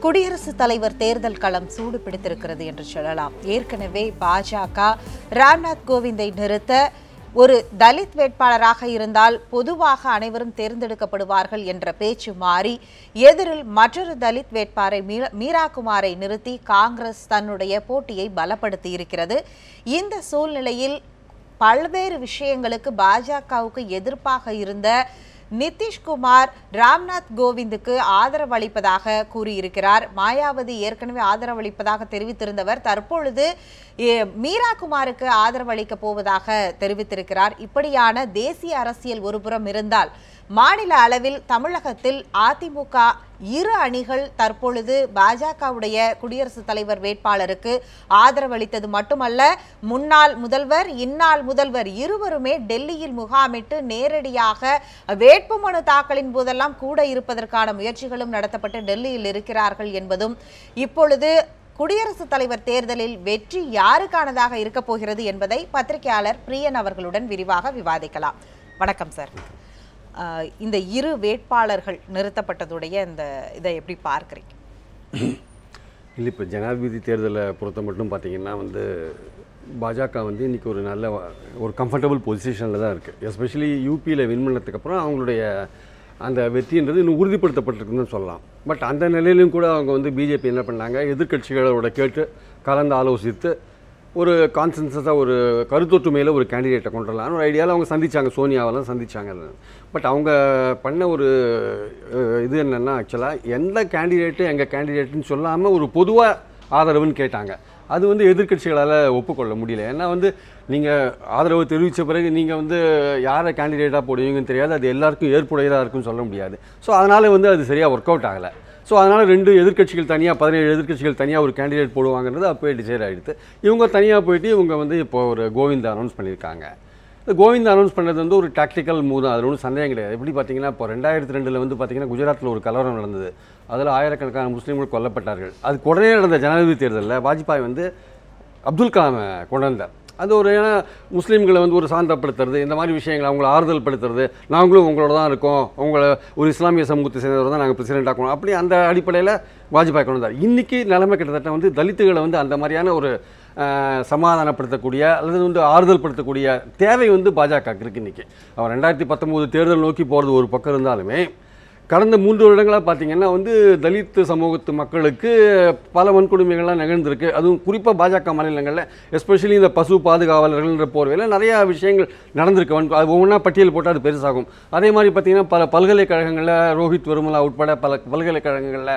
குடியரசுத் தலைவர் தேர்தல் களம் சூடு பிடித்திருக்கிறது என்று சொல்லலாம். ஏற்கனவே பாஜக ராம்நாத் கோவிந்தை நிறுத்த ஒரு தலித் வேட்பாளராக இருந்தால் பொதுவாக அனைவரும் தேர்ந்தெடுக்கப்படுவார்கள் என்ற பேச்சு மாறி எதிரில் மற்றொரு தலித் வேட்பாளரை மீ- நிறுத்தி காங்கிரஸ் தன்னுடைய போட்டியை பலப்படுத்தி இருக்கிறது இந்த சூழ்நிலையில் பல்வேறு விஷயங்களுக்கு பாஜகவுக்கு எதிர்ப்பாக இருந்த நிதிஷ்குமார் ராம்நாத் கோவிந்துக்கு ஆதரவளிப்பதாக கூறியிருக்கிறார். மாயாவதி ஏற்கனவே ஆதரவளிப்பதாக தெரிவித்திருந்தவர். தற்பொழுது மீரா குமாருக்கு ஆதரவளிக்க போவதாக தெரிவித்திருக்கிறார். இப்படியான தேசிய அரசியல் ஒருபுறம் இருந்தால் மாநில அளவில் தமிழகத்தில் அதிமுக இரு அணிகள் தற்பொழுது பாஜகவுடைய குடியரசுத் தலைவர் வேட்பாளருக்கு ஆதரவளித்தது மட்டுமல்ல முன்னாள் முதல்வர் இந்நாள் முதல்வர் இருவருமே டெல்லியில் முகாமிட்டு நேரடியாக வேட்புமனு தாக்கலின் போதெல்லாம் கூட இருப்பதற்கான முயற்சிகளும் நடத்தப்பட்டு டெல்லியில் இருக்கிறார்கள் என்பதும் இப்பொழுது குடியரசுத் தலைவர் தேர்தலில் வெற்றி யாருக்கானதாக இருக்கப் போகிறது என்பதை பத்திரிகையாளர் பிரியன் அவர்களுடன் விரிவாக விவாதிக்கலாம். வணக்கம் சார். இந்த இரு வேட்பாளர்கள் நிறுத்தப்பட்டதுடைய இந்த இதை எப்படி பார்க்குறீங்க? இல்லை இப்போ ஜனாதிபதி தேர்தலை பொறுத்த மட்டும் பார்த்தீங்கன்னா வந்து பாஜக வந்து இன்றைக்கி ஒரு நல்ல ஒரு கம்ஃபர்டபுள் பொசிஷனில் தான் இருக்குது எஸ்பெஷலி யூபியில் வின் பண்ணதுக்கப்புறம் அவங்களுடைய அந்த வெற்றின்றது இன்னும் உறுதிப்படுத்தப்பட்டிருக்குன்னு சொல்லலாம். பட் அந்த நிலையிலும் கூட அவங்க வந்து பிஜேபி என்ன பண்ணாங்க? எதிர்க்கட்சிகளோட கேட்டு கலந்து ஆலோசித்து ஒரு கான்சென்சஸாக ஒரு கருத்தொற்றுமையில் ஒரு கேண்டிடேட்டை கொண்டு வரலாம்னு ஒரு ஐடியாவில் அவங்க சந்தித்தாங்க சோனியாவெல்லாம் சந்திச்சாங்க. பட் அவங்க பண்ண ஒரு இது என்னென்னா ஆக்சுவலாக எந்த கேண்டிடேட்டு எங்கள் கேண்டிடேட்டுன்னு சொல்லாமல் ஒரு பொதுவாக ஆதரவுன்னு கேட்டாங்க. அது வந்து எதிர்க்கட்சிகளால் ஒப்புக்கொள்ள முடியல. ஏன்னா வந்து நீங்கள் ஆதரவு தெரிவித்த பிறகு நீங்கள் வந்து யாரை கேண்டிடேட்டாக போடுவீங்கன்னு தெரியாது. அது எல்லாருக்கும் ஏற்புடையதாக இருக்குன்னு சொல்ல முடியாது. ஸோ அதனால் வந்து அது சரியாக ஒர்க் அவுட் ஆகலை. ஸோ அதனால் ரெண்டு எதிர்க்கட்சிகள் தனியாக பதினேழு எதிர்க்கட்சிகள் தனியாக ஒரு கேண்டிடேட் போடுவாங்கன்றது அப்போயே டிசைட் ஆகிடுது இவங்க தனியாக போயிட்டு இவங்க வந்து இப்போ ஒரு கோவிந்த் அனௌன்ஸ் பண்ணியிருக்காங்க. இந்த கோவிந்த் அனௌன்ஸ் பண்ணது வந்து ஒரு டாக்டிக்கல் மூவ் தான். அதில் ஒன்றும் சந்தேகம் கிடையாது. எப்படி பார்த்தீங்கன்னா இப்போ ரெண்டாயிரத்தி ரெண்டில் வந்து பார்த்தீங்கன்னா குஜராத்தில் ஒரு கலவரம் நடந்தது. அதில் ஆயிரக்கணக்கான முஸ்லீம்கள் கொல்லப்பட்டார்கள். அதுக்கு உடனே நடந்த ஜனாதிபதி தேர்தலில் வாஜ்பாய் வந்து அப்துல் கலாமை கொண்டு வந்தார் அது ஒரு ஏன்னா முஸ்லீம்களை வந்து ஒரு சாந்தப்படுத்துறது இந்த மாதிரி விஷயங்களை அவங்கள ஆறுதல் படுத்துறது நாங்களும் உங்களோட தான் இருக்கோம் உங்களை ஒரு இஸ்லாமிய சமூகத்தை சேர்ந்தவர் தான் நாங்கள் பிரசிடென்ட் ஆக்கணும். அப்படி அந்த அடிப்படையில் வாஜ்பாய் கொண்டு வந்தார். இன்றைக்கி நிலைமை கிட்டத்தட்ட வந்து தலித்துகளை வந்து அந்த மாதிரியான ஒரு சமாதானப்படுத்தக்கூடிய அல்லது வந்து ஆறுதல் படுத்தக்கூடிய தேவை வந்து பாஜக இருக்குது இன்றைக்கி அவர் ரெண்டாயிரத்தி பத்தொம்போது தேர்தல் நோக்கி போகிறது ஒரு பக்கம் இருந்தாலுமே கடந்த மூன்று வருடங்களாக பார்த்தீங்கன்னா வந்து தலித் சமூகத்து மக்களுக்கு பல வன்கொடுமைகள்லாம் நிகழ்ந்திருக்கு. அதுவும் குறிப்பாக பாஜக மாநிலங்களில் எஸ்பெஷலி இந்த பசு பாதுகாவலர்கள்ன்ற போர்வையில் நிறையா விஷயங்கள் நடந்திருக்கு. வன் அது ஒவ்வொன்றா பட்டியல் போட்டால் அது பெருசாகும். அதே மாதிரி பார்த்தீங்கன்னா பல பல்கலைக்கழகங்களில் ரோஹித் வருமலா உட்பட பல பல்கலைக்கழகங்களில்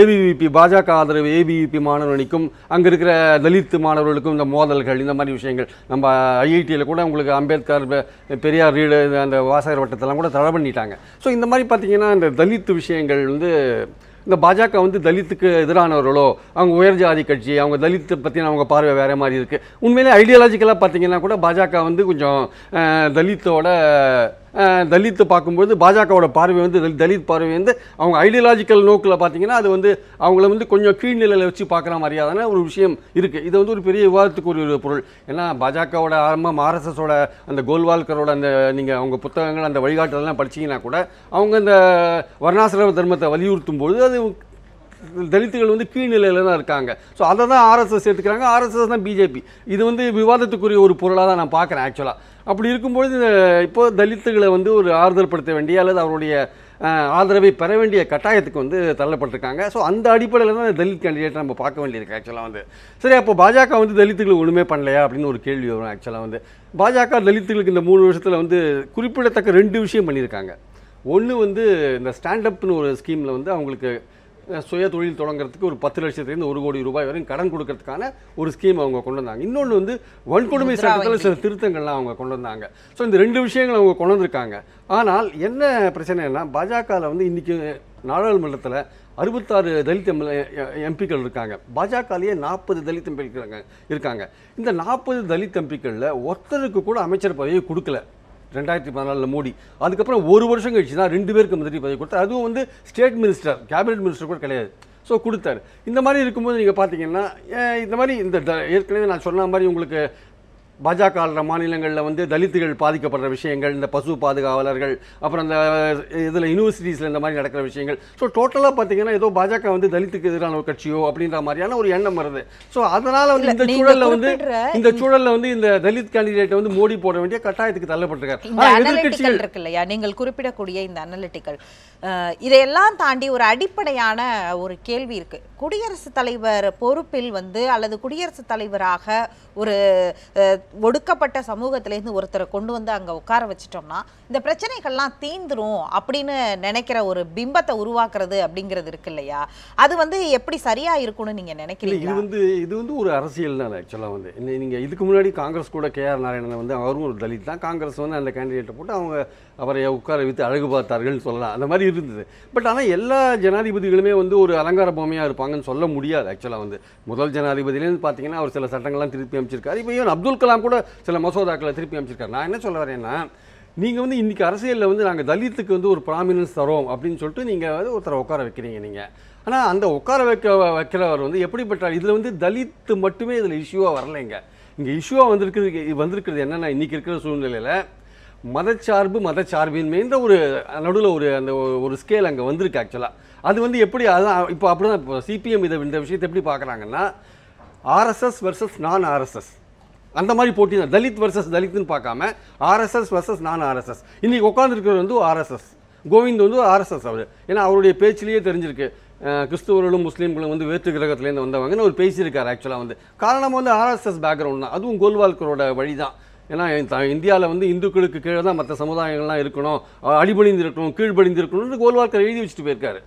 ஏபிவிபி பாஜக ஆதரவு ஏபிவிபி மாணவர்களுக்கும் அங்கே இருக்கிற தலித் மாணவர்களுக்கும் இந்த மோதல்கள் இந்த மாதிரி விஷயங்கள். நம்ம ஐஐடியில் கூட உங்களுக்கு அம்பேத்கர் பெரியார் ரீடு அந்த வாசகர் வட்டத்தெல்லாம் கூட தடை பண்ணிட்டாங்க. ஸோ இந்த மாதிரி பார்த்தீங்கன்னா இந்த தலித் விஷயங்கள் வந்து இந்த பாஜக வந்து தலித்துக்கு எதிரானவர்களோ அவங்க உயர் ஜாதி கட்சி அவங்க தலித்தை பற்றின அவங்க பார்வை வேறு மாதிரி இருக்குது உண்மையிலே ஐடியாலஜிக்கலாக பார்த்தீங்கன்னா கூட பாஜக வந்து கொஞ்சம் தலித்தோட தலித்து பார்க்கும்போது பாஜகவோட பார்வை வந்து தலித் தலித் பார்வை வந்து அவங்க ஐடியாலஜிக்கல் நோக்கில் பார்த்தீங்கன்னா அது வந்து அவங்கள வந்து கொஞ்சம் கீழ்நிலையில் வச்சு பார்க்குற மாதிரியான ஒரு விஷயம் இருக்குது இது வந்து ஒரு பெரிய விவாதத்துக்கு ஒரு பொருள். ஏன்னா பாஜகவோட ஆரம்பம் ஆர்எஸ்எஸோட அந்த கோல்வால்கரோட அந்த நீங்கள் அவங்க புத்தகங்கள் அந்த வழிகாட்டுதெல்லாம் படிச்சீங்கன்னா கூட அவங்க இந்த வர்ணாசிரம தர்மத்தை வலியுறுத்தும் பொழுது அது தலித்துகள் வந்து கீழ்நிலையில் தான் இருக்காங்க. ஸோ அதை தான் ஆர்எஸ்எஸ் சேர்த்துக்கிறாங்க. ஆர்எஸ்எஸ் தான் பிஜேபி இது வந்து விவாதத்துக்குரிய ஒரு பொருளாக தான் நான் பார்க்குறேன் ஆக்சுவலாக அப்படி இருக்கும்பொழுது இப்போ தலித்துகளை வந்து ஒரு ஆறுதல் படுத்த வேண்டிய அல்லது அவருடைய ஆதரவை பெற வேண்டிய கட்டாயத்துக்கு வந்து தள்ளப்பட்டிருக்காங்க. ஸோ அந்த அடிப்படையில் தான் தலித் கேண்டிடேட் நம்ம பார்க்க வேண்டியிருக்கு ஆக்சுவலாக வந்து. சரி அப்போ பாஜக வந்து தலித்துகளை ஒன்றுமே பண்ணலையா அப்படின்னு ஒரு கேள்வி வரும் ஆக்சுவலாக வந்து. பாஜக தலித்துகளுக்கு இந்த மூணு வருஷத்தில் வந்து குறிப்பிடத்தக்க ரெண்டு விஷயம் பண்ணியிருக்காங்க. ஒன்று வந்து இந்த ஸ்டாண்டப்னு ஒரு ஸ்கீமில் வந்து அவங்களுக்கு சுய தொழில் தொடங்குறதுக்கு ஒரு பத்து லட்சத்துலேருந்து ஒரு கோடி ரூபாய் வரையும் கடன் கொடுக்கறதுக்கான ஒரு ஸ்கீம் அவங்க கொண்டு வந்தாங்க. இன்னொன்று வந்து வன்கொடுமை சட்டத்தில். சில திருத்தங்கள்லாம் அவங்க கொண்டு வந்தாங்க. ஸோ இந்த ரெண்டு விஷயங்கள் அவங்க கொண்டு வந்திருக்காங்க. ஆனால் என்ன பிரச்சனைனா பாஜகவில் வந்து இன்றைக்கி நாடாளுமன்றத்தில் அறுபத்தாறு தலித் எம்பிக்கள் இருக்காங்க. பாஜகலேயே நாற்பது தலித் எம்பி இருக்காங்க. இருக்காங்க. இந்த நாற்பது தலித் எம்பிக்களில் ஒருத்தருக்கு கூட அமைச்சர் பதவியை கொடுக்கல. ரெண்டாயிரத்தி பதினாலில் மோடி. அதுக்கப்புறம் ஒரு வருஷம் கழிச்சு தான் ரெண்டு பேருக்கு மந்திரி பதவி கொடுத்தார். அதுவும் வந்து ஸ்டேட் மினிஸ்டர் கேபினெட் மினிஸ்டர் கூட கிடையாது. ஸோ கொடுத்தாரு. இந்த மாதிரி இருக்கும்போது நீங்கள் பார்த்தீங்கன்னா இந்த மாதிரி இந்த ஏற்கனவே நான் சொன்ன மாதிரி உங்களுக்கு பாஜக ஆளுற மாநிலங்களில் வந்து தலித்துகள் பாதிக்கப்படுற விஷயங்கள் இந்த பசு பாதுகாவலர்கள் அப்புறம் இந்த இதில் யூனிவர்சிட்டிஸில் இந்த மாதிரி நடக்கிற விஷயங்கள். ஸோ டோட்டலாக பார்த்தீங்கன்னா ஏதோ பாஜக வந்து தலித்துக்கு எதிரான ஒரு கட்சியோ அப்படின்ற மாதிரியான ஒரு எண்ணம் வருது. ஸோ அதனால வந்து இந்த சூழல்ல வந்து இந்த சூழல்ல வந்து இந்த தலித் கேண்டிடேட்டை வந்து மோடி போட வேண்டிய கட்டாயத்துக்கு தள்ளப்பட்டிருக்காரு. எதிர்க்கட்சிகள் இருக்கு இல்லையா நீங்கள் குறிப்பிடக்கூடிய இந்த அனலிட்டிக்கல் இதையெல்லாம் தாண்டி ஒரு அடிப்படையான ஒரு கேள்வி இருக்கு. குடியரசுத் தலைவர் பொறுப்பில் வந்து அல்லது குடியரசுத் தலைவராக ஒரு ஒடுக்கப்பட்ட சமூகத்திலேருந்து ஒருத்தரை கொண்டு வந்து அங்க உட்கார வச்சிட்டோம்னா இந்த பிரச்சனைகள்லாம் தீந்துரும் அப்படின்னு நினைக்கிற ஒரு பிம்பத்தை உருவாக்குறது அப்படிங்கிறது இருக்கு இல்லையா? அது வந்து எப்படி சரியா இருக்கும்னு நீங்க இல்ல இது வந்து இது வந்து ஒரு அரசியல் தான் ஆக்சுவலாக வந்து. இன்னை- நீங்க இதுக்கு முன்னாடி காங்கிரஸ் கூட கே ஆர் நாராயணன் வந்து அவரும் ஒரு தலித் தான். காங்கிரஸ் வந்து அந்த கேண்டிடேட்டை போட்டு அவங்க அவரை உட்கார வைத்து அழகு பார்த்தார்கள்னு சொல்லலாம். அந்த மாதிரி இருந்தது. பட் ஆனால் எல்லா ஜனாதிபதிகளுமே வந்து ஒரு அலங்கார பொம்மையாக இருப்பாங்கன்னு சொல்ல முடியாது. ஆக்சுவலாக வந்து முதல் ஜனாதிபதியிலேருந்து பார்த்தீங்கன்னா அவர் சில சட்டங்கள்லாம் திருப்பி அமைச்சிருக்காரு. இப்போ ஈவன் அப்துல் கலாம் கூட சில மசோதாக்களை திருப்பி அமைச்சிருக்காரு. நான் என்ன சொல்ல வரேன்னா நீங்கள் வந்து இன்றைக்கி அரசியலில் வந்து நாங்கள் தலித்துக்கு வந்து ஒரு ப்ராமினன்ஸ் தரோம் அப்படின்னு சொல்லிட்டு நீங்கள் வந்து ஒருத்தரை உட்கார வைக்கிறீங்க நீங்கள் ஆனால் அந்த உட்கார வைக்க வைக்கிறவர் வந்து எப்படிப்பட்டார் இதில் வந்து தலித்து மட்டுமே இதில் இஷ்யூவாக வரலைங்க. இங்கே இஷ்யூவாக வந்திருக்கிறது வந்திருக்கிறது என்னென்னா இன்றைக்கி இருக்கிற சூழ்நிலையில் மதச்சார்பு மதச்சார்பின்மைன்ற ஒரு நடுவில் ஒரு அந்த ஒரு- ஸ்கேல் அங்கே வந்திருக்கு ஆக்சுவலாக அது வந்து எப்படி அதான் இப்போ அப்படி தான் இப்போ சிபிஎம் இதை இந்த விஷயத்தை எப்படி பார்க்குறாங்கன்னா ஆர்எஸ்எஸ் வெர்சஸ் நான் ஆர்எஸ்எஸ் அந்த மாதிரி போட்டி தான். தலித் வர்சஸ் தலித்னு பார்க்காம ஆர்எஸ்எஸ் வர்சஸ் நான் ஆர்எஸ்எஸ் இன்றைக்கி உட்காந்துருக்கிறது வந்து ஆர்எஸ்எஸ் கோவிந்த் வந்து ஆர்எஸ்எஸ் அவர். ஏன்னா அவருடைய பேச்சிலேயே தெரிஞ்சிருக்கு. கிறிஸ்துவர்களும் முஸ்லீம்களும் வந்து வேற்று கிரகத்துலேருந்து வந்தவங்கன்னு அவர் பேசியிருக்காரு ஆக்சுவலாக வந்து. காரணம் வந்து ஆர்எஸ்எஸ் பேக்ரவுண்ட் தான். அதுவும் கோல்வால்கரோட வழி தான் ஏன்னா இந்தியாவில் வந்து இந்துக்களுக்கு கீழே தான் மற்ற சமுதாயங்கள்லாம் இருக்கணும். அஹ், அடிபணிந்து இருக்கணும் கீழ்படிந்து இருக்கணும்னு கோல்வால்கர் எழுதி வச்சுட்டு போயிருக்காரு.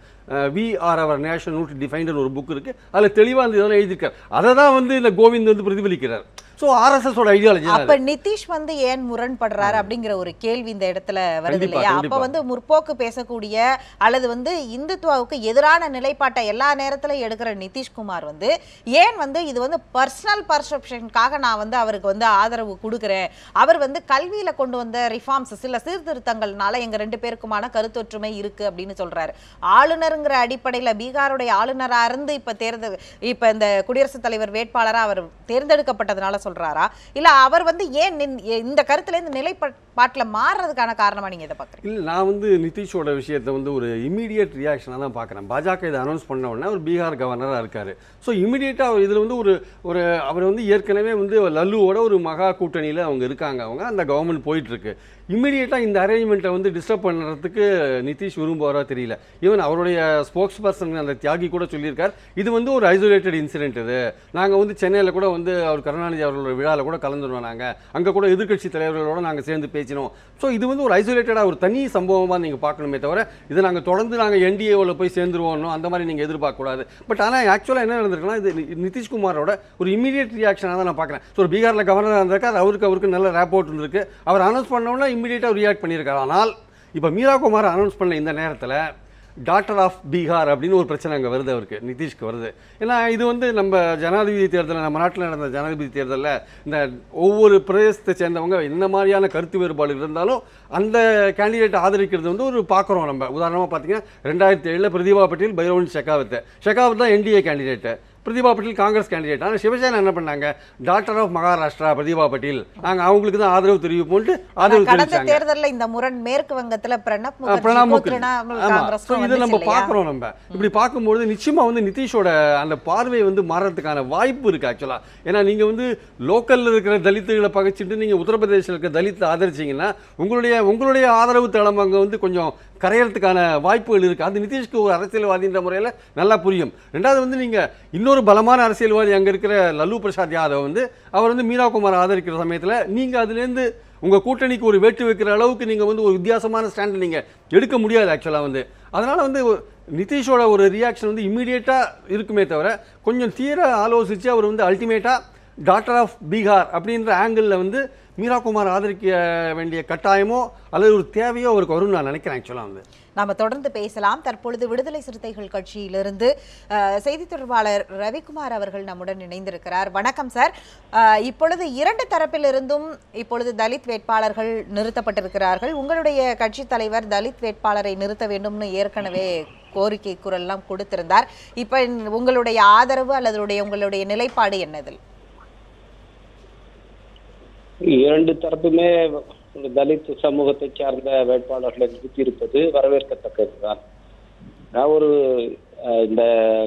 We or our nationhood defined ஒரு புக் இருக்குது அதில் தெளிவாக அந்த இதெல்லாம் எழுதியிருக்காரு. அதை தான் வந்து இந்த கோவிந்த் வந்து பிரதிபலிக்கிறார். ஸோ ஆர்எஸ்எஸோட ஐடியாலஜி அப்ப நிதிஷ் வந்து ஏன் முரண்படுறாரு அப்படிங்கிற ஒரு கேள்வி இந்த இடத்துல வருது இல்லையா? அப்ப. வந்து முற்போக்கு பேசக்கூடிய அல்லது வந்து இந்துத்துவாவுக்கு எதிரான நிலைப்பாட்டை எல்லா நேரத்திலும் எடுக்கிற நிதிஷ்குமார் வந்து ஏன் வந்து இது வந்து பர்சனல் பர்செப்ஷனுக்காக நான் வந்து அவருக்கு வந்து ஆதரவு கொடுக்குறேன்? அவர் வந்து கல்வியில கொண்டு வந்த ரிஃபார்ம்ஸ் சில சீர்திருத்தங்கள்னால எங்க ரெண்டு பேருக்குமான கருத்தொற்றுமை இருக்கு அப்படின்னு சொல்றாரு. ஆளுநருங்கிற அடிப்படையில பீகாருடைய ஆளுநரா இருந்து இப்ப தேர்தல் இப்ப இந்த குடியரசுத் தலைவர் வேட்பாளரா அவர் தேர்ந்தெடுக்கப்பட்டதுனால சொல்றாரா? இல்ல அவர் வந்து ஏன் இந்த கருத்துல இருந்து நிலைப்பாட்டுல மாறுறதுக்கான காரணமா நீங்க இதை பாக்குறீங்க? இல்லை நான் வந்து நிதிஷோட விஷயத்தை வந்து ஒரு இமீடியட் ரியாக்ஷனாக தான் பார்க்குறேன் பாஜக இதை அனௌன்ஸ் பண்ண உடனே அவர் பீகார் கவர்னராக இருக்கார். ஸோ இமீடியட்டாக அவர் இதில் வந்து ஒரு ஒரு அவர் வந்து ஏற்கனவே வந்து லல்லுவோட ஒரு மகா கூட்டணியில் அவங்க இருக்காங்க. அவங்க அந்த கவர்மெண்ட் போயிட்டுருக்கு. இமீடியட்டாக இந்த அரேஞ்ச்மெண்ட்டை வந்து டிஸ்டர்ப் பண்ணுறதுக்கு நிதிஷ் விரும்புவாரா தெரியல. ஈவன் அவருடைய ஸ்போக்ஸ் பர்சன் அந்த தியாகி கூட சொல்லியிருக்கார். இது வந்து ஒரு ஐசோலேட்டட் இன்சிடென்ட் இது. நாங்கள் வந்து சென்னையில் கூட வந்து அவர் கருணாநிதி தலைவர்களோட விழாவில் கூட கலந்துருவோம் நாங்கள் அங்கே கூட எதிர்க்கட்சி தலைவர்களோட நாங்கள் சேர்ந்து பேசினோம். ஸோ இது வந்து ஒரு ஐசோலேட்டடாக ஒரு தனி சம்பவமாக நீங்கள் பார்க்கணுமே தவிர இதை நாங்கள் தொடர்ந்து நாங்கள் என்டிஏவில் போய் சேர்ந்துருவோம் அந்த மாதிரி நீங்கள் எதிர்பார்க்கக்கூடாது. பட் ஆனால் ஆக்சுவலாக என்ன நடந்திருக்குன்னா இது நிதிஷ்குமாரோட ஒரு இமீடியட் ரியாக்ஷனாக தான் நான் பார்க்குறேன். ஸோ ஒரு பீகாரில் கவர்னராக இருந்திருக்கார் அவருக்கு அவருக்கு நல்ல ரேப்போர்ட் இருந்திருக்கு. அவர் அனௌன்ஸ் பண்ணோன்னா இமீடியட்டாக ரியாக்ட் பண்ணியிருக்காரு. ஆனால் இப்போ மீரா குமார் அனௌன்ஸ் பண்ண இந்த நேரத்தில் டாக்டர் ஆஃப் பீகார் அப்படின்னு ஒரு பிரச்சனை அங்கே வருது அவருக்கு நிதிஷ்க்கு வருது. ஏன்னா இது வந்து நம்ம ஜனாதிபதி தேர்தலில் நம்ம நாட்டில் நடந்த ஜனாதிபதி தேர்தலில் இந்த ஒவ்வொரு பிரதேசத்தை சேர்ந்தவங்க என்ன மாதிரியான கருத்து வேறுபாடு இருந்தாலும் அந்த கேண்டிடேட் ஆதரிக்கிறது வந்து ஒரு பார்க்குறோம் நம்ம. உதாரணமாக பார்த்தீங்கன்னா ரெண்டாயிரத்தி ஏழில் பிரதிபா பட்டேல் பைரவன் ஷெகாவத். ஷெகாவத் தான் NDA candidate Pratibha Patil Congress candidate ஆனால் சிவசேனா என்ன பண்ணாங்க? Doctor of Maharashtra Pratibha Patil. நாங்கள் அவங்களுக்கு தான் ஆதரவு தெரிவிப்போம்ட்டு ஆதரவு கடந்த தேர்தல்ல இந்த முரண் மேற்கு வங்கத்துல பிரணப் பிரணாப் முகர்ஜி. இதை நம்ம பார்க்குறோம் நம்ம. இப்படி பார்க்கும்பொழுது நிச்சயமா வந்து நிதிஷோட அந்த பார்வை வந்து மாறதுக்கான வாய்ப்பு இருக்கு ஆக்சுவலா ஏன்னா நீங்க வந்து லோக்கல்ல இருக்கிற தலித்துகளை பகைச்சிட்டு நீங்க உத்தரப்பிரதேசில் இருக்கிற தலித்தை ஆதரிச்சீங்கன்னா உங்களுடைய உங்களுடைய ஆதரவு தளம் அங்க வந்து கொஞ்சம் கரையறதுக்கான வாய்ப்புகள் இருக்குது அது நிதிஷ்க்கு ஒரு அரசியல்வாதின்ற முறையில் நல்லா புரியும். ரெண்டாவது வந்து நீங்கள் இன்னொரு பலமான அரசியல்வாதி அங்கே இருக்கிற லல்லு பிரசாத் யாதவ் வந்து அவர் வந்து மீரா குமார் ஆதரிக்கிற சமயத்தில் நீங்கள் அதுலேருந்து உங்கள் கூட்டணிக்கு ஒரு வேட்டு வைக்கிற அளவுக்கு நீங்கள் வந்து ஒரு வித்தியாசமான ஸ்டாண்டை நீங்கள் எடுக்க முடியாது ஆக்சுவலாக வந்து. அதனால் வந்து நிதிஷோட ஒரு ரியாக்ஷன் வந்து இமீடியட்டா இருக்குமே தவிர கொஞ்சம் தீர ஆலோசித்து அவர் வந்து அல்டிமேட்டாக டாக்டர் ஆஃப் பீகார் அப்படின்ற ஆங்கிளில் வந்து மீராகுமார் ஆதரிக்க வேண்டிய கட்டாயமோ அல்லது ஒரு தேவையோ அவருக்கு வரும்னு நான் நினைக்கிறேன் ஆக்சுவலாக வந்து. நாம தொடர்ந்து பேசலாம். தற்பொழுது விடுதலை சிறுத்தைகள் கட்சியிலிருந்து செய்தி தொடர்பாளர் ரவிக்குமார் அவர்கள் நம்முடன் இணைந்திருக்கிறார். வணக்கம் சார். இப்பொழுது இரண்டு தரப்பிலிருந்தும் இப்பொழுது தலித் வேட்பாளர்கள் நிறுத்தப்பட்டிருக்கிறார்கள். உங்களுடைய கட்சி தலைவர் தலித் வேட்பாளரை நிறுத்த வேண்டும்னு ஏற்கனவே கோரிக்கை குரல்லாம் கொடுத்திருந்தார். இப்ப உங்களுடைய ஆதரவு அல்லது உங்களுடைய நிலைப்பாடு என்னதில் இரண்டு தரப்புமே ஒரு தலித் சமூகத்தை சார்ந்த வேட்பாளர்களை நிறுத்தியிருப்பது வரவேற்கத்தக்கதுதான். நான் ஒரு இந்த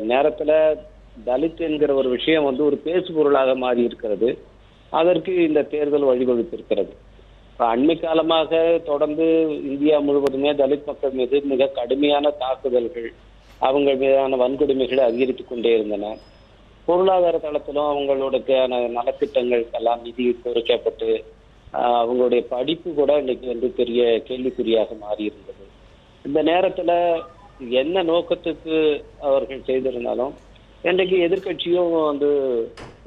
நேரத்துல தலித் என்கிற ஒரு விஷயம் வந்து ஒரு பேசு பொருளாக மாறி இருக்கிறது அதற்கு இந்த தேர்தல் வழிவகுத்திருக்கிறது. அண்மை காலமாக தொடர்ந்து இந்தியா முழுவதுமே தலித் மக்கள் மீது மிக கடுமையான தாக்குதல்கள் அவங்க மீதான வன்கொடுமைகள் அதிகரித்துக் கொண்டே இருந்தன. பொருளாதார தளத்திலும் அவங்களுடைய நலத்திட்டங்களுக்கெல்லாம் நிதி குறைக்கப்பட்டு அவங்களுடைய படிப்பு கூட இன்னைக்கு வந்து பெரிய கேள்விக்குறியாக மாறி இருந்தது இந்த நேரத்துல என்ன நோக்கத்துக்கு அவர்கள் செய்திருந்தாலும் இன்றைக்கு எதிர்க்கட்சியும் வந்து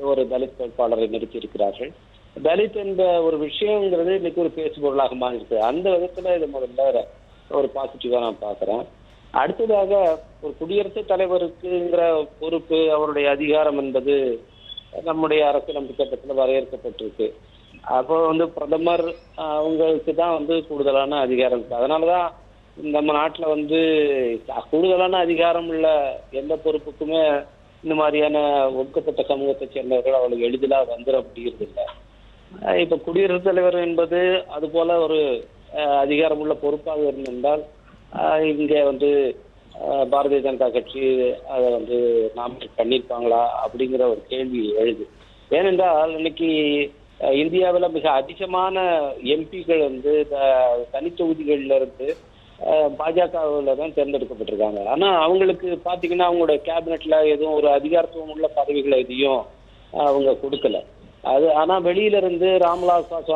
ஒரு தலித் வேட்பாளரை நிறுத்தி இருக்கிறார்கள் தலித் என்ற ஒரு விஷயங்கிறது இன்னைக்கு ஒரு பேசு பொருளாக மாறி இருக்கு அந்த விதத்துல இது முதல்ல ஒரு பாசிட்டிவா நான் பாக்குறேன் அடுத்ததாக ஒரு குடியரசுத் தலைவருக்குங்கிற பொறுப்பு அவருடைய அதிகாரம் என்பது நம்முடைய அரசியலமைப்பு சட்டத்துல வரையறுக்கப்பட்டிருக்கு. அப்போ வந்து பிரதமர் அவங்களுக்கு தான் வந்து கூடுதலான அதிகாரம் இருக்கு. அதனாலதான் நம்ம நாட்டுல வந்து கூடுதலான அதிகாரம் உள்ள எந்த பொறுப்புக்குமே இந்த மாதிரியான ஒடுக்கப்பட்ட சமூகத்தை சேர்ந்தவர்கள் அவளுக்கு எளிதிலா வந்துட முடியறது இல்லை. இப்ப குடியரசுத் தலைவர் என்பது அது போல ஒரு அஹ், அதிகாரமுள்ள பொறுப்பாக இருந்திருந்தால் இங்கே வந்து பாரதிய ஜனதா கட்சி அதை வந்து நாமினேட் பண்ணியிருப்பாங்களா அப்படிங்கிற ஒரு கேள்வி எழுது. ஏனென்றால் இன்னைக்கு இந்தியாவில் மிக அதிகமான எம்பிக்கள் வந்து த- தனித்தொகுதிகள்ல இருந்து பாஜகவில் தான் தேர்ந்தெடுக்கப்பட்டிருக்காங்க. ஆனால் அவங்களுக்கு பார்த்தீங்கன்னா அவங்களோட கேபினெட்டில் எதுவும் ஒரு அதிகாரத்துவம் உள்ள பதவிகளை எதையும் அவங்க கொடுக்கல. அது ஆனா வெளியில இருந்து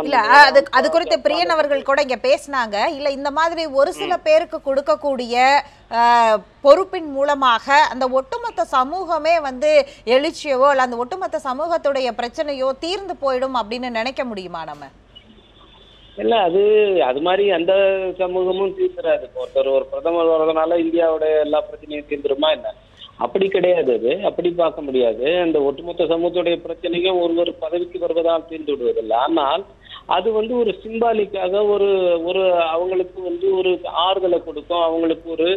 இல்ல அது அது குறித்து பிரியன் அவர்கள் கூட இங்க பேசினாங்க. இல்ல இந்த மாதிரி ஒரு சில பேருக்கு கொடுக்கக்கூடிய பொறுப்பின் மூலமாக அந்த ஒட்டுமொத்த சமூகமே வந்து எழுச்சியவோ இல்ல அந்த ஒட்டுமொத்த சமூகத்துடைய பிரச்சனையோ தீர்ந்து போயிடும் அப்படின்னு நினைக்க முடியுமா நம்ம? இல்ல அது அது மாதிரி அந்த சமூகமும் தீர்த்துறாது ஒருத்தர் ஒரு பிரதமர் வர்றதுனால இந்தியாவோட எல்லா பிரச்சனையும் தீர்ந்துருமா என்ன? அப்படி கிடையாது அது. அப்படி பார்க்க முடியாது. அந்த ஒட்டுமொத்த சமூகத்துடைய பிரச்சனையும் ஒருவர் பதவிக்கு வருவதால் தீர்ந்து விடுவதில்லை. ஆனால் அது வந்து ஒரு சிம்பாலிக்காக ஒரு ஒரு அவங்களுக்கு வந்து ஒரு ஆறுதலை கொடுக்கும். அவங்களுக்கு ஒரு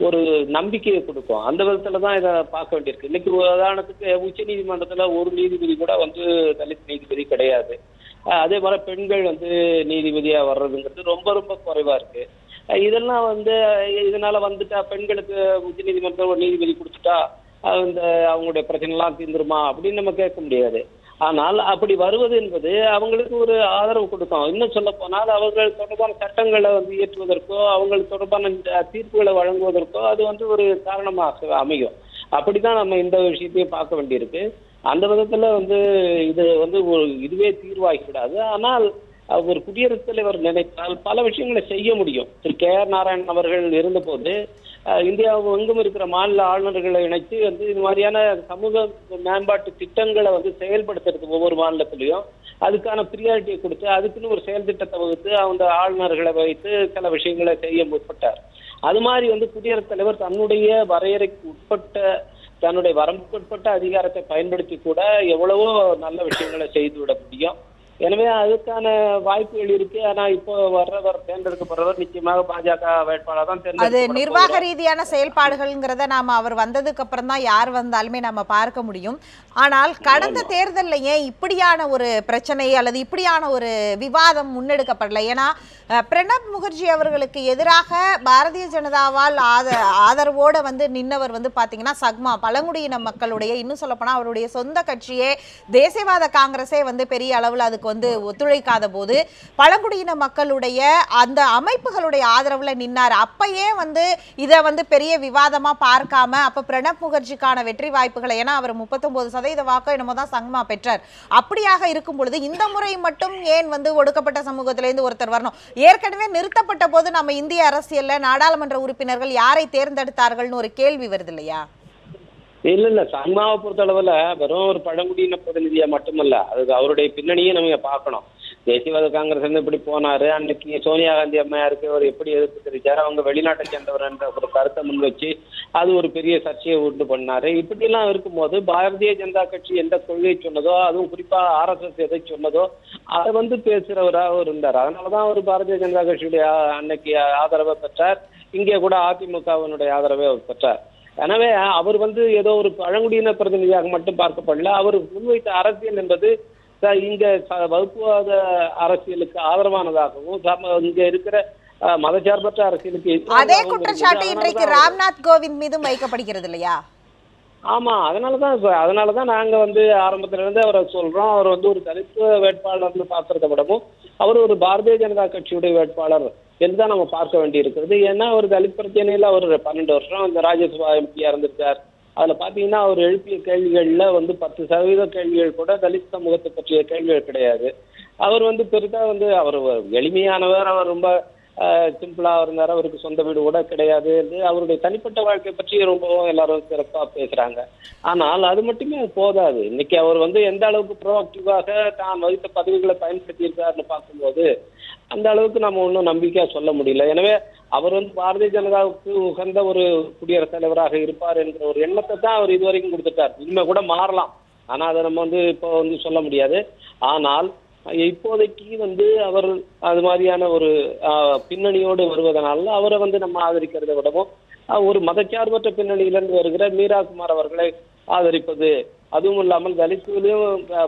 ஒரு நம்பிக்கையை கொடுக்கும். அந்த விதத்துல தான் இதை பார்க்க வேண்டியிருக்கு. இன்னைக்கு உதாரணத்துக்கு உச்ச நீதிமன்றத்துல ஒரு நீதிபதி கூட வந்து தலித் நீதிபதி கிடையாது. அதே போல பெண்கள் வந்து நீதிபதியா வர்றதுங்கிறது ரொம்ப ரொம்ப குறைவா இருக்கு. இதெல்லாம் வந்து இதனால் இதனால வந்துட்டா பெண்களுக்கு உச்ச நீதிமன்றம் ஒரு நீதிபதி கொடுத்துட்டா அந்த அவங்களுடைய பிரச்சனை எல்லாம் தீர்ந்துருமா அப்படின்னு நம்ம கேட்க முடியாது. ஆனால் அப்படி வருவது என்பது அவங்களுக்கு ஒரு ஆதரவு கொடுக்கும். இன்னும் சொல்ல போனால் அவர்கள் தொடர்பான சட்டங்களை வந்து இயற்றுவதற்கோ அவங்களுக்கு தொடர்பான தீர்ப்புகளை வழங்குவதற்கோ அது வந்து ஒரு காரணமாக அமையும். அப்படிதான் நம்ம இந்த விஷயத்தையும் பார்க்க வேண்டியிருக்கு. அந்த விதத்துல வந்து இது வந்து ஒரு இதுவே தீர்வாகி விடாது ஆனால் ஒரு குடியரசுத் தலைவர் நினைத்தால் பல விஷயங்களை செய்ய முடியும். திரு கே ஆர் நாராயணன் அவர்கள் இருந்தபோது அஹ், எங்கும் இருக்கிற மாநில ஆளுநர்களை இணைத்து வந்து இது மாதிரியான சமூக மேம்பாட்டு திட்டங்களை வந்து செயல்படுத்துறது ஒவ்வொரு மாநிலத்திலையும் அதுக்கான ப்ரியாரிட்டியை கொடுத்து அதுக்குன்னு ஒரு செயல் திட்டத்தை வகுத்து அந்த ஆளுநர்களை வைத்து சில விஷயங்களை செய்ய முற்பட்டார். அது மாதிரி வந்து குடியரசுத் தலைவர் தன்னுடைய வரையறைக்கு உட்பட்ட தன்னுடைய வரம்புக்குட்பட்ட அதிகாரத்தை பயன்படுத்தி கூட எவ்வளவோ நல்ல விஷயங்களை செய்து விட முடியும். எனவே அதுக்கான வாய்ப்புகள் இருக்கு ஆனா இப்போ வர்றவர் தேர்ந்தெடுக்கப்படுறவர் நிச்சயமாக பாஜக வேட்பாளர் தான் அது நிர்வாக. ரீதியான செயல்பாடுகள்ங்கிறத நாம அவர் வந்ததுக்கு அப்புறம் தான் யார் வந்தாலுமே நம்ம பார்க்க முடியும் ஆனால் கடந்த தேர்தல்ல ஏன் இப்படியான ஒரு பிரச்சனை அல்லது இப்படியான ஒரு விவாதம் முன்னெடுக்கப்படல? ஏன்னா பிரணப் முகர்ஜி அவர்களுக்கு எதிராக பாரதிய ஜனதாவால் ஆத ஆதரவோட வந்து நின்னவர் வந்து பாத்தீங்கன்னா சக்மா. பழங்குடியின மக்களுடைய இன்னும் சொல்லப்போனா அவருடைய சொந்த கட்சியே தேசியவாத காங்கிரஸே வந்து பெரிய அளவில் அதுக்கு வந்து ஒத்துழைக்காத போது பழங்குடியின மக்களுடைய அந்த அமைப்புகளுடைய ஆதரவுல நின்னார். அப்பயே வந்து இதை வந்து பெரிய விவாதமா பார்க்காம அப்ப பிரணப் முகர்ஜிக்கான வெற்றி வாய்ப்புகளை ஏன்னா அவர் முப்பத்தொன்பது சதவீத வாக்கு என்னமோ தான் சங்மா பெற்றார். அப்படியாக இருக்கும் பொழுது இந்த முறை மட்டும் ஏன் வந்து ஒடுக்கப்பட்ட சமூகத்திலேருந்து ஒருத்தர் வரணும்? ஏற்கனவே நிறுத்தப்பட்ட போது நம்ம இந்திய அரசியல்ல நாடாளுமன்ற உறுப்பினர்கள் யாரை தேர்ந்தெடுத்தார்கள்னு ஒரு கேள்வி வருது இல்லையா இல்ல இல்ல. சங்மாவை பொறுத்த அளவுல வெறும் ஒரு பழங்குடியின பிரதிநிதியா மட்டுமல்ல அது அவருடைய பின்னணியை நம்ம பார்க்கணும். தேசியவாத காங்கிரஸ் வந்து இப்படி போனாரு? அன்னைக்கு சோனியா காந்தி அம்மையாருக்கு அவர் எப்படி எதிர்ப்பு தெரிவிச்சாரு? அவங்க வெளிநாட்டை சேர்ந்தவர் என்ற ஒரு கருத்தை முன் வச்சு அது ஒரு பெரிய சர்ச்சையை உண்டு பண்ணாரு. இப்படி எல்லாம் இருக்கும்போது பாரதிய ஜனதா கட்சி எந்த கொள்கை சொன்னதோ அதுவும் குறிப்பா ஆர்எஸ்எஸ் எதை சொன்னதோ அதை வந்து பேசுறவராக இருந்தார். அதனாலதான் அவர் பாரதிய ஜனதா கட்சியுடைய அன்னைக்கு ஆதரவை பெற்றார். இங்கே கூட அதிமுகவினுடைய ஆதரவை அவர் பெற்றார். எனவே அவர் வந்து ஏதோ ஒரு பழங்குடியின பிரதிநிதியாக மட்டும் பார்க்கப்படல. அவர் முன்வைத்த அரசியல் என்பது இங்க வகுப்புவாத அரசியலுக்கு ஆதரவானதாகவும் இங்க இருக்கிற அஹ், மதச்சார்பற்ற அரசியலுக்கு அதே குற்றச்சாட்டு. இன்றைக்கு ராம்நாத் கோவிந்த் மீதும் வைக்கப்படுகிறது இல்லையா? ஆமா அதனாலதான் அதனாலதான் நாங்க வந்து ஆரம்பத்துல இருந்து அவரை சொல்றோம். அவர் வந்து ஒரு தலித்து வேட்பாளர்னு பாக்குறத விடவும் அவர் ஒரு பாரதிய ஜனதா கட்சியுடைய வேட்பாளர் என்றுதான் நம்ம பார்க்க வேண்டி இருக்கிறது ஏன்னா ஒரு தலித் பிரச்சனையில அவர் பன்னெண்டு வருஷம் இந்த ராஜ்யசபா எம்பியா இருந்திருக்கார். அதுல பாத்தீங்கன்னா அவர் எழுப்பிய கேள்விகள்ல வந்து பத்து சதவீத கேள்விகள் கூட தலித் சமூகத்தை பற்றிய கேள்விகள் கிடையாது. அவர் வந்து பெருசா வந்து அவர் எளிமையானவர் அவர் ரொம்ப சிம்பிளா இருந்தார். அவருக்கு சொந்த வீடு கூட கிடையாது. என்று அவருடைய தனிப்பட்ட வாழ்க்கை பற்றி ரொம்பவும் எல்லாரும் சிறப்பா பேசுறாங்க. ஆனால் அது மட்டுமே போதாது. இன்னைக்கு அவர் வந்து எந்த அளவுக்கு ப்ரோஆக்டிவாக தான் வகித்த பதவிகளை பயன்படுத்தி இருக்காருன்னு பார்க்கும்போது அந்த அளவுக்கு நம்ம ஒன்றும் நம்பிக்கையா சொல்ல முடியல. எனவே அவர் வந்து பாரதிய ஜனதாவுக்கு உகந்த ஒரு குடியரசுத் தலைவராக இருப்பார் என்ற ஒரு எண்ணத்தை தான் அவர் இதுவரைக்கும் கொடுத்துட்டார். இனிமே கூட மாறலாம். ஆனா அதை நம்ம வந்து இப்போ வந்து சொல்ல முடியாது. ஆனால் இப்போதைக்கு வந்து அவர் அது மாதிரியான ஒரு ஆஹ், பின்னணியோடு வருவதனால அவரை வந்து நம்ம ஆதரிக்கிறத விடவும் ஒரு மதச்சார்பற்ற பின்னணியிலிருந்து வருகிற மீரா குமார் அவர்களை ஆதரிப்பது அதுவும் இல்லாமல் தலித்துவிலும்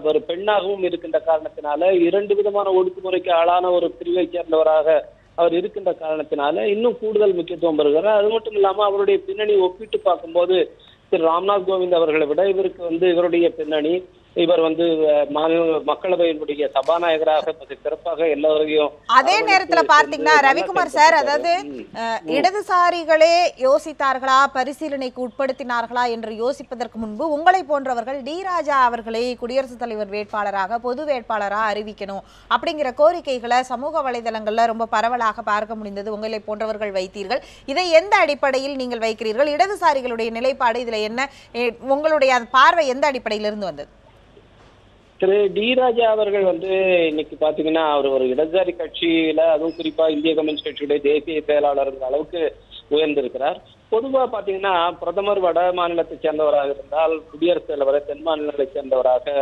ஒரு பெண்ணாகவும் இருக்கின்ற காரணத்தினால இரண்டு விதமான ஒடுக்குமுறைக்கு ஆளான ஒரு பிரிவை சேர்ந்தவராக அவர் இருக்கின்ற காரணத்தினால இன்னும் கூடுதல் முக்கியத்துவம் பெறுகிறார். அது மட்டும் இல்லாம அவருடைய பின்னணி ஒப்பிட்டு பார்க்கும்போது திரு ராம்நாத் கோவிந்த் அவர்களை விட இவருக்கு வந்து இவருடைய பின்னணி இவர் வந்து மாநில மக்களவையினுடைய சபாநாயகராக சிறப்பாக எல்லோரையும் அதே நேரத்துல நல்லா ரவிக்குமார் சார். அதாவது இடதுசாரிகளே யோசித்தார்களா பரிசீலனைக்கு உட்படுத்தினார்களா என்று யோசிப்பதற்கு முன்பு உங்களை போன்றவர்கள் டி ராஜா அவர்களை குடியரசுத் தலைவர் வேட்பாளராக பொது வேட்பாளராக அறிவிக்கணும் அப்படிங்கிற கோரிக்கைகளை சமூக வலைதளங்கள்ல ரொம்ப பரவலாக பார்க்க முடிந்தது. உங்களை போன்றவர்கள் வைத்தீர்கள். இதை எந்த அடிப்படையில் நீங்கள் வைக்கிறீர்கள்? இடதுசாரிகளுடைய நிலைப்பாடு இதுல என்ன? உங்களுடைய பார்வை எந்த அடிப்படையிலிருந்து வந்தது? திரு டி ராஜா அவர்கள் வந்து இன்னைக்கு பாத்தீங்கன்னா அவர் ஒரு இடதுசாரி கட்சியில அதுவும் குறிப்பா இந்திய கம்யூனிஸ்ட் கட்சியுடைய தேசிய செயலாளர் அளவுக்கு உயர்ந்திருக்கிறார். பொதுவா பாத்தீங்கன்னா பிரதமர் வட மாநிலத்தை சேர்ந்தவராக இருந்தால் குடியரசுத் தலைவரை தென் மாநிலத்தை சேர்ந்தவராக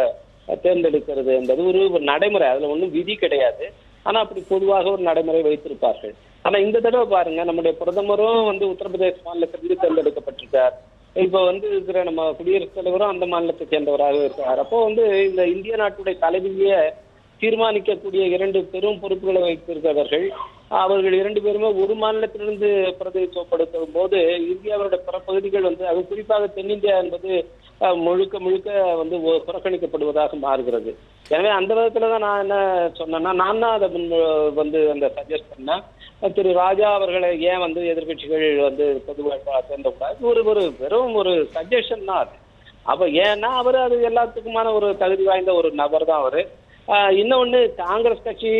தேர்ந்தெடுக்கிறது என்பது ஒரு ஒரு நடைமுறை. அதுல ஒண்ணும் விதி கிடையாது. ஆனா அப்படி பொதுவாக ஒரு நடைமுறை வைத்திருப்பார்கள். ஆனா இந்த தடவை பாருங்க நம்முடைய பிரதமரும் வந்து உத்தரப்பிரதேச மாநிலத்திலிருந்து தேர்ந்தெடுக்கப்பட்டிருக்கார். இப்ப வந்து இருக்கிற நம்ம குடியரசுத் தலைவரும் அந்த மாநிலத்தை சேர்ந்தவராக இருக்கார். அப்போ வந்து இந்த இந்திய நாட்டுடைய தலைவியை தீர்மானிக்கக்கூடிய இரண்டு பெரும் பொறுப்புகளை வைத்திருக்கிறவர்கள் அவர்கள் இரண்டு பேருமே ஒரு மாநிலத்திலிருந்து பிரதிநிதித்துவப்படுத்தும் போது இந்தியாவுடைய பிற பகுதிகள் வந்து அது குறிப்பாக தென்னிந்தியா என்பது முழுக்க முழுக்க வந்து புறக்கணிக்கப்படுவதாக மாறுகிறது. எனவே அந்த விதத்துல தான் நான் என்ன சொன்னேன்னா நான் தான் அதை முன் வந்து அந்த சஜஸ்ட் பண்ணேன். திரு ராஜா அவர்களை ஏன் வந்து எதிர்க்கட்சிகள் வந்து பொதுவாக சேர்ந்தக்கூடாது? ஒரு ஒரு வெறும் ஒரு சஜஷன் தான் அது. அப்ப ஏன்னா அவர் அது எல்லாத்துக்குமான ஒரு தகுதி வாய்ந்த ஒரு நபர் தான் அவரு. இன்னொன்னு காங்கிரஸ் கட்சி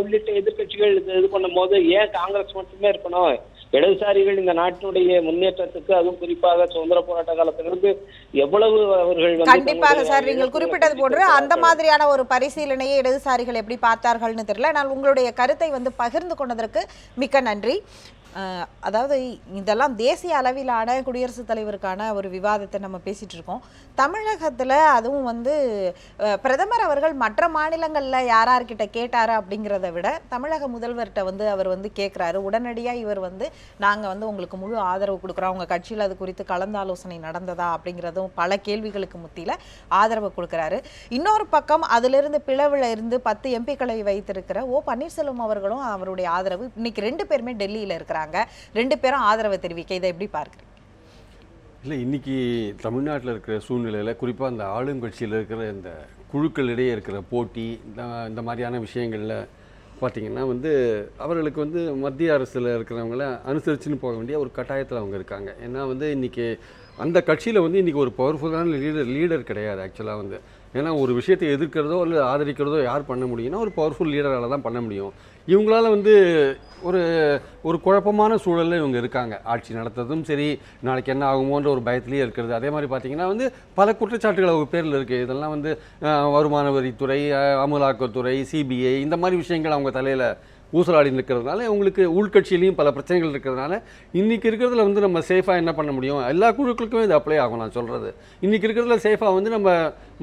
உள்ளிட்ட எதிர்க்கட்சிகள் இது இது பண்ணும் போது ஏன் காங்கிரஸ் மட்டுமே இருக்கணும்? இடதுசாரிகள் இந்த நாட்டினுடைய முன்னேற்றத்துக்கு அதுவும் குறிப்பாக சுதந்திர போராட்ட காலத்திலிருந்து எவ்வளவு அவர்கள் கண்டிப்பாக சார் நீங்கள் குறிப்பிட்டது போன்று அந்த. மாதிரியான ஒரு பரிசீலனையை இடதுசாரிகள் எப்படி பார்த்தார்கள்னு தெரியல. ஆனால் உங்களுடைய கருத்தை வந்து பகிர்ந்து கொண்டதற்கு மிக்க நன்றி. அதாவது இதெல்லாம் தேசிய அளவிலான குடியரசுத் தலைவருக்கான ஒரு விவாதத்தை நம்ம பேசிகிட்டு இருக்கோம். தமிழகத்தில் அதுவும் வந்து பிரதமர் அவர்கள் மற்ற மாநிலங்களில் யாரார்கிட்ட கேட்டார் அப்படிங்கிறத விட தமிழக முதல்வர்கிட்ட வந்து அவர் வந்து கேட்குறாரு உடனடியாக இவர் வந்து நாங்கள் வந்து உங்களுக்கு முழு ஆதரவு கொடுக்குறோம். அவங்க கட்சியில் அது குறித்து கலந்தாலோசனை நடந்ததா அப்படிங்கிறதும் பல கேள்விகளுக்கு முத்தியில் ஆதரவு கொடுக்குறாரு. இன்னொரு பக்கம் அதிலிருந்து பிளவில் இருந்து பத்து எம்பிக்களை வைத்திருக்கிற ஓ பன்னீர்செல்வம் அவர்களும் அவருடைய ஆதரவு. இன்னைக்கு ரெண்டு பேருமே டெல்லியில் இருக்கிறார் இருக்கிறாங்க ரெண்டு பேரும் ஆதரவு தெரிவிக்க இதை எப்படி பார்க்குறீங்க? இல்லை இன்னைக்கு தமிழ்நாட்டில் இருக்கிற சூழ்நிலையில் குறிப்பாக அந்த ஆளுங்கட்சியில் இருக்கிற இந்த குழுக்களிடையே இருக்கிற போட்டி இந்த இந்த மாதிரியான விஷயங்களில் பார்த்தீங்கன்னா வந்து அவர்களுக்கு வந்து மத்திய அரசில் இருக்கிறவங்கள அனுசரிச்சுன்னு போக வேண்டிய ஒரு கட்டாயத்தில் அவங்க இருக்காங்க. ஏன்னா வந்து இன்றைக்கி அந்த கட்சியில் வந்து இன்றைக்கி ஒரு பவர்ஃபுல்லான லீடர் லீடர் கிடையாது ஆக்சுவலாக வந்து. ஏன்னா ஒரு விஷயத்தை எதிர்க்கிறதோ இல்லை ஆதரிக்கிறதோ யார் பண்ண முடியும்னா ஒரு பவர்ஃபுல் லீடரால் தான் பண்ண முடியும். இவங்களால வந்து ஒரு ஒரு குழப்பமான சூழலில் இவங்க இருக்காங்க. ஆட்சி நடத்துறதும் சரி நாளைக்கு என்ன ஆகுமோன்ற ஒரு பயத்திலேயே இருக்கிறது. அதே மாதிரி பார்த்தீங்கன்னா வந்து பல குற்றச்சாட்டுகள் அவங்க பேரில் இருக்குது இதெல்லாம் வந்து வருமான வரித்துறை அமலாக்கத்துறை சிபிஐ இந்த மாதிரி விஷயங்கள் அவங்க தலையில் ஊசலாடி இருக்கிறதுனால உங்களுக்கு உள்கட்சியிலையும் பல பிரச்சனைகள் இருக்கிறதுனால இன்றைக்கி இருக்கிறதுல வந்து நம்ம சேஃபாக என்ன பண்ண முடியும்? எல்லா குழுக்களுக்குமே இது அப்ளை ஆகும் நான் சொல்கிறது இன்றைக்கி இருக்கிறதுல சேஃபாக வந்து நம்ம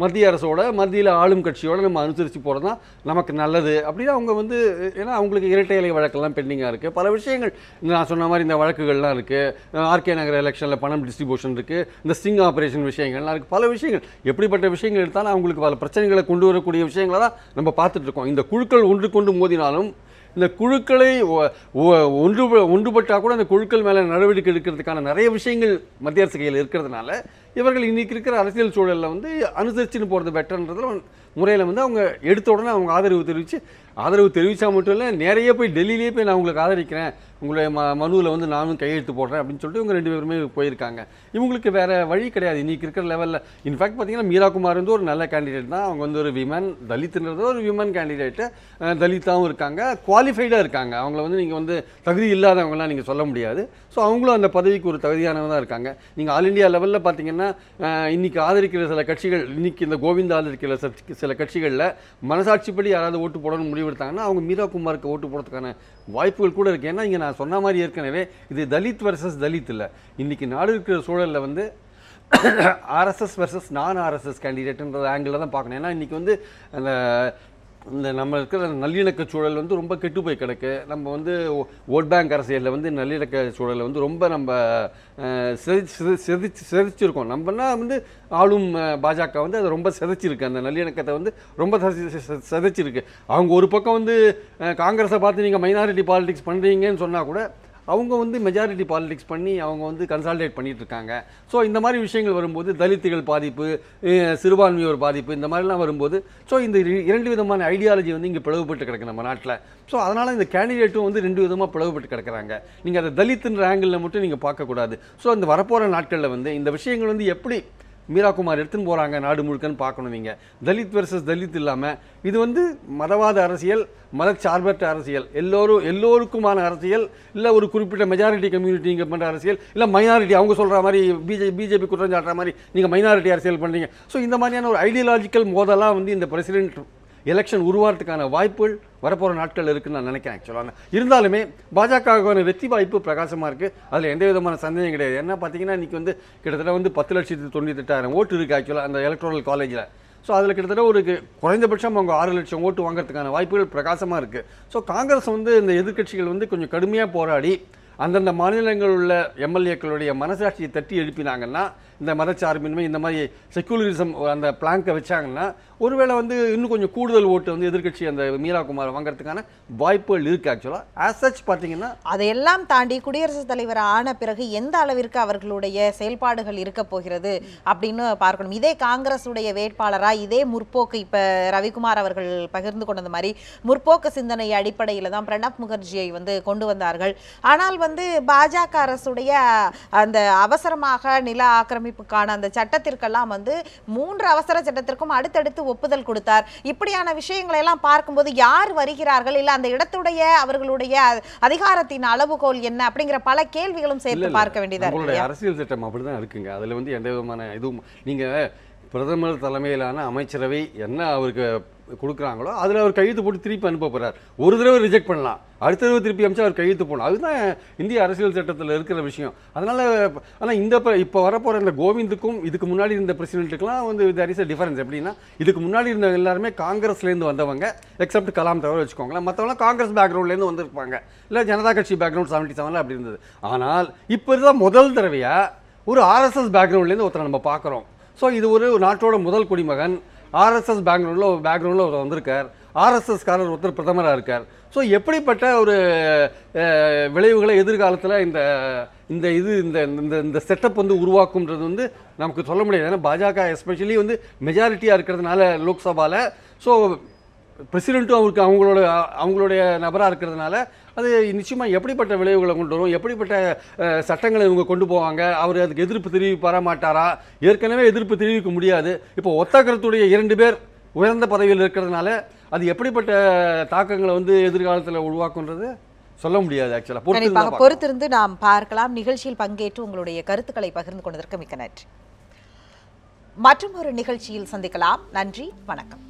மத்திய அரசோட மத்தியில் ஆளும் கட்சியோட நம்ம அனுசரித்து போகிறது தான் நமக்கு நல்லது. அப்படின்னு அவங்க வந்து ஏன்னா அவங்களுக்கு இரட்டை இலை வழக்கெல்லாம் பெண்டிங்காக இருக்குது பல விஷயங்கள் நான் சொன்ன மாதிரி இந்த வழக்குகள்லாம் இருக்குது ஆர்கே நகர் எலெக்ஷனில் பணம் டிஸ்ட்ரிபியூஷன் இருக்குது இந்த ஸ்டிங் ஆப்ரேஷன் விஷயங்கள்லாம் இருக்குது பல விஷயங்கள் எப்படிப்பட்ட விஷயங்கள் எடுத்தாலும் அவங்களுக்கு பல பிரச்சனைகளை கொண்டு வரக்கூடிய விஷயங்களை தான் நம்ம பார்த்துட்ருக்கோம் இந்த குழுக்கள் ஒன்று கொண்டு மோதினாலும் இந்த குழுக்களை ஒன்று ஒன்றுபட்டால் கூட அந்த குழுக்கள் மேலே நடவடிக்கை எடுக்கிறதுக்கான நிறைய விஷயங்கள் மத்திய அரசு கையில் இருக்கிறதுனால இவர்கள் இன்றைக்கி இருக்கிற அரசியல் சூழலில் வந்து அனுசரிச்சுன்னு போகிறது பெட்டர்ன்றதில் முறையில் வந்து அவங்க எடுத்த உடனே அவங்க ஆதரவு தெரிவித்து ஆதரவு தெரிவித்தா மட்டும் இல்லை நேரையே போய் டெல்லியிலே போய் நான் உங்களுக்கு ஆதரிக்கிறேன். உங்களுடைய ம மனுவில் வந்து நானும் கையெழுத்து போடுறேன் அப்படின்னு சொல்லிட்டு இவங்க ரெண்டு பேருமே போயிருக்காங்க. இவங்களுக்கு வேறு வழி கிடையாது. இன்றைக்கி இருக்கிற லெவலில் இன்ஃபேக்ட் பார்த்தீங்கன்னா மீரா குமார் வந்து ஒரு நல்ல கேண்டிடேட் தான். அவங்க வந்து ஒரு விமன் தலித்துன்றது ஒரு விமன் கேண்டிடேட்டு தலித்தாகவும் இருக்காங்க. குவாலிஃபைடாக இருக்காங்க. அவங்கள வந்து நீங்கள் வந்து தகுதி இல்லாதவங்களாம் நீங்கள் சொல்ல முடியாது. ஸோ அவங்களும் அந்த பதவிக்கு ஒரு தகுதியானவங்க தான் இருக்காங்க. நீங்கள் ஆல் இந்தியா லெவலில் பார்த்தீங்கன்னா இன்றைக்கி இன்னைக்கு ஆதரிக்கிற சில கட்சிகள் இன்றைக்கி இந்த கோவிந்த் ஆதரிக்கிற சில- சில கட்சிகளில் மனசாட்சிப்படி யாராவது ஓட்டு போடணும்னு முடிவெடுத்தாங்கன்னா அவங்க மீரா குமாருக்கு ஓட்டு போடுறதுக்கான வாய்ப்புகள் கூட இருக்குது ஏன்னா இங்கே நான் சொன்ன மாதிரி ஏற்கனவே இது தலித் வர்சஸ் தலித் இல்லை. இன்னைக்கு நாடு இருக்கிற சூழலில் வந்து ஆர்எஸ்எஸ் வர்சஸ் நான் ஆர்எஸ்எஸ் கேண்டிடேட்டுன்ற ஆங்கிளில் தான் பார்க்கணும். ஏன்னா இன்றைக்கி வந்து அந்த இந்த நம்ம இருக்கிற நல்லிணக்க சூழல் வந்து ரொம்ப கெட்டு போய் கிடக்கு. நம்ம வந்து ஓட் பேங்க் அரசியலில் வந்து நல்லிணக்க சூழலை வந்து ரொம்ப நம்ம அஹ், செதிச்சு செதிச்சிருக்கோம் நம்மனா வந்து ஆளும் பாஜக வந்து அதை ரொம்ப செதைச்சிருக்கு. அந்த நல்லிணக்கத்தை வந்து ரொம்ப செதைச்சிருக்கு அவங்க ஒரு பக்கம் வந்து காங்கிரஸை பார்த்து நீங்கள் மைனாரிட்டி பாலிடிக்ஸ் பண்ணுறீங்கன்னு சொன்னால் கூட அவங்க வந்து மெஜாரிட்டி பாலிடிக்ஸ் பண்ணி அவங்க வந்து கன்சால்டேட் பண்ணிகிட்டு இருக்காங்க ஸோ இந்த மாதிரி விஷயங்கள் வரும்போது தலித்துகள் பாதிப்பு சிறுபான்மையோர் பாதிப்பு இந்த மாதிரிலாம் வரும்போது ஸோ இந்த இரண்டு விதமான ஐடியாலஜி வந்து இங்கே பிளவுபட்டு கிடக்கு நம்ம நாட்டில். ஸோ அதனால் இந்த கேண்டிடேட்டும் வந்து ரெண்டு விதமாக பிளவுபட்டு கிடக்குறாங்க. நீங்கள் அதை தலித்துன்ற ஆங்கிளில் மட்டும் நீங்கள் பார்க்கக்கூடாது. ஸோ இந்த வரப்போகிற நாட்களில் வந்து இந்த விஷயங்கள் வந்து எப்படி மீராகுமார் எடுத்துன்னு போகிறாங்க நாடு முழுக்கன்னு பார்க்கணும் நீங்கள் தலித் வெர்சஸ் தலித் இல்லாமல் இது வந்து மதவாத அரசியல் மதச்சார்பற்ற அரசியல். எல்லோரும் எல்லோருக்குமான அரசியல் இல்லை ஒரு குறிப்பிட்ட மெஜாரிட்டி கம்யூனிட்டி இங்கே பண்ணுற அரசியல் இல்லை மைனாரிட்டி அவங்க சொல்கிற மாதிரி பிஜே பிஜேபி குற்றம் சாட்டுற மாதிரி நீங்கள் மைனாரிட்டி அரசியல் பண்ணுறீங்க ஸோ இந்த மாதிரியான ஒரு ஐடியாலஜிக்கல் மோதலாக வந்து இந்த பிரசிடென்ட் எலெக்ஷன் உருவாகிறதுக்கான வாய்ப்புகள் வரப்போகிற நாட்கள் இருக்குன்னு நான் நினைக்கிறேன் ஆக்சுவலாக இருந்தாலுமே பாஜகவுக்கான வெற்றி வாய்ப்பு பிரகாசமாக இருக்குது அதில் எந்த விதமான சந்தேகம் கிடையாது. என்ன பார்த்தீங்கன்னா இன்றைக்கி வந்து கிட்டத்தட்ட வந்து பத்து லட்சத்து தொண்ணூத்தெட்டாயிரம் ஓட்டு இருக்குது ஆக்சுவலாக அந்த எலக்ட்ரல் காலேஜில் ஸோ அதில் கிட்டத்தட்ட ஒரு குறைந்தபட்சம் அவங்க ஆறு லட்சம் ஓட்டு வாங்குறதுக்கான வாய்ப்புகள் பிரகாசமாக இருக்குது ஸோ காங்கிரஸ் வந்து இந்த எதிர்க்கட்சிகள் வந்து கொஞ்சம் கடுமையாக போராடி அந்தந்த மாநிலங்களில் உள்ள எம்எல்ஏக்களுடைய மனசாட்சியை தட்டி எழுப்பினாங்கன்னா இந்த மதச்சார்பின்மை இந்த மாதிரி செக்குலரிசம் அந்த பிளாங்கை வச்சாங்கன்னா ஒருவேளை வந்து இன்னும் கொஞ்சம் கூடுதல் ஓட்டு வந்து எதிர்க்கட்சி அந்த மீரா குமார் வாங்குறதுக்கான வாய்ப்புகள் இருக்குது ஆக்சுவலாக ஆஸ் சச் பார்த்தீங்கன்னா அதையெல்லாம் தாண்டி குடியரசுத் தலைவர் ஆன பிறகு எந்த அளவிற்கு அவர்களுடைய செயல்பாடுகள் இருக்க போகிறது அப்படின்னு பார்க்கணும். இதே காங்கிரஸுடைய வேட்பாளரா இதே முற்போக்கு இப்ப ரவிக்குமார் அவர்கள் பகிர்ந்து கொண்டது மாதிரி முற்போக்கு சிந்தனை அடிப்படையில் தான் பிரணாப் முகர்ஜியை வந்து கொண்டு வந்தார்கள். ஆனால் வந்து பாஜக அரசுடைய அந்த அவசரமாக நில ஆக்கிரமிப்புக்கான அந்த சட்டத்திற்கெல்லாம் வந்து மூன்று அவசர சட்டத்திற்கும் அடுத்தடுத்து ஒப்புதல் கொடுத்தார். இப்படியான விஷயங்களை எல்லாம் பார்க்கும்போது யார் வருகிறார்கள்? இல்ல அந்த இடத்துடைய அவர்களுடைய அதிகாரத்தின் அளவுகோல் என்ன? அப்படிங்கிற பல கேள்விகளும் சேர்த்து பார்க்க வேண்டியதா இருக்கு நம்மளுடைய இல்லையா? அரசியல் சட்டம் அப்படிதான் இருக்குங்க. அதுல வந்து எந்த விதமான இதுவும் நீங்க பிரதமர் தலைமையிலான அமைச்சரவை என்ன அவருக்கு கொடுக்குறாங்களோ அதில் அவர் கையெழுத்து போட்டு திருப்பி அனுப்ப போகிறார் ஒரு தடவை ரிஜெக்ட் பண்ணலாம். அடுத்த தடவை திருப்பி அமிச்சா அவர் கையெழுத்து போகணும் அதுதான் இந்திய அரசியல் சட்டத்தில் இருக்கிற விஷயம். அதனால் ஆனால் இந்த இப்போ வரப்போகிற இந்த கோவிந்துக்கும் இதுக்கு முன்னாடி இருந்த பிரசிடென்ட்டுக்கெலாம் வந்து தேர் இஸ் அ டிஃபரன்ஸ் எப்படின்னா இதுக்கு முன்னாடி இருந்த எல்லாருமே காங்கிரஸ்லேருந்து வந்தவங்க எக்ஸப்ட் கலாம் தவிர வச்சுக்கோங்களேன். மற்றவங்களாம் காங்கிரஸ் பேக்ரவுண்ட்லேருந்து வந்திருப்பாங்க. இல்லை ஜனதா கட்சி பேக்ரவுண்ட் செவன்ட்டி செவனில் அப்படி இருந்தது. ஆனால் இப்போ இதுதான் முதல் தடவையாக ஒரு ஆர்எஸ்எஸ் பேக்ரவுண்ட்லேருந்து ஒருத்தரை நம்ம பார்க்குறோம். ஸோ இது ஒரு நாட்டோட முதல் குடிமகன். ஆர்எஸ்எஸ் பேக்ரவுண்டில் ஒரு பேக்ரவுண்டில் ஒருத்தர் வந்திருக்கார். ஆர்எஸ்எஸ்காரர் ஒருத்தர் பிரதமராக இருக்கார். ஸோ எப்படிப்பட்ட ஒரு விளைவுகளை எதிர்காலத்தில் இந்த இந்த இது இந்த இந்த இந்த செட்டப் வந்து உருவாக்கும்ன்றது வந்து நமக்கு சொல்ல முடியாது. ஏன்னா பாஜக எஸ்பெஷலி வந்து மெஜாரிட்டியாக இருக்கிறதுனால லோக்சபாவில் ஸோ பிரசிடெண்ட்டும் அவருக்கு அவங்களோட அவங்களுடைய நபராக இருக்கிறதுனால அது நிச்சயமாக எப்படிப்பட்ட விளைவுகளை கொண்டு வரும்? எப்படிப்பட்ட சட்டங்களை இவங்க கொண்டு போவாங்க? அவர் அதுக்கு எதிர்ப்பு தெரிவிப்பாரா மாட்டாரா? ஏற்கனவே எதிர்ப்பு தெரிவிக்க முடியாது. இப்போ ஒத்த கருத்துடைய இரண்டு பேர் உயர்ந்த பதவியில் இருக்கிறதுனால அது எப்படிப்பட்ட தாக்கங்களை வந்து எதிர்காலத்தில் உருவாக்குன்றது சொல்ல முடியாது ஆக்சுவலாக கண்டிப்பாக பொறுத்திருந்து நாம் பார்க்கலாம். நிகழ்ச்சியில் பங்கேற்று உங்களுடைய கருத்துக்களை பகிர்ந்து கொண்டதற்கு மிக்க நன்றி. மற்றும் ஒரு நிகழ்ச்சியில் சந்திக்கலாம். நன்றி. வணக்கம்.